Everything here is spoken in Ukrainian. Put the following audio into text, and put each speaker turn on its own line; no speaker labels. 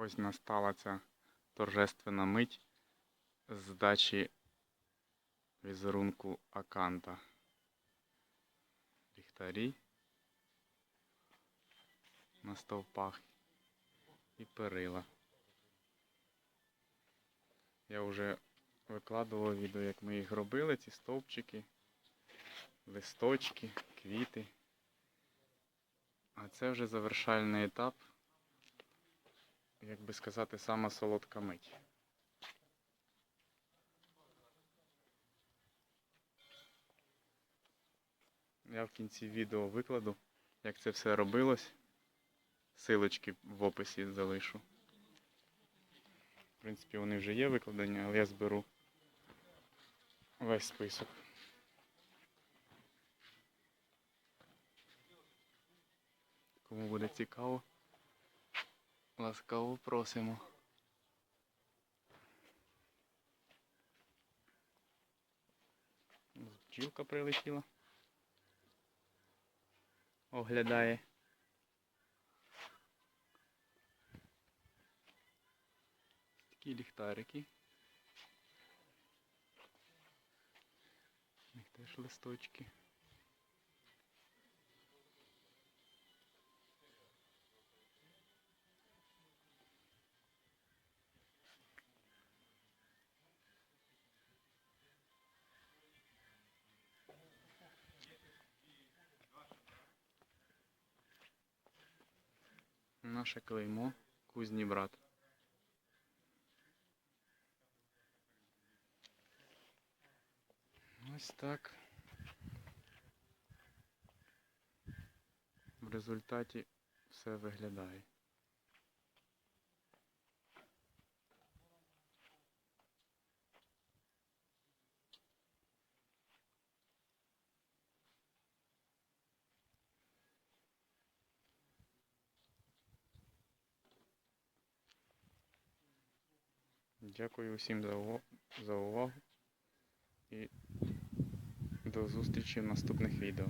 Ось настала ця торжественна мить здачі візерунку Аканта. Ліхтарі на стовпах і перила. Я вже викладував відео, як ми їх робили, ці стовпчики, листочки, квіти. А це вже завершальний етап як би сказати, сама солодка мить. Я в кінці відео викладу, як це все робилось. Силочки в описі залишу. В принципі, вони вже є викладені, але я зберу весь список. Кому буде цікаво. Ласкаво просимо. Бджілка прилетіла. Оглядає. Такі ліхтарики. У них теж листочки. Наше клеймо кузні брат. Ось так. В результаті все виглядає. Дякую усім за за увагу і до зустрічі в наступних відео.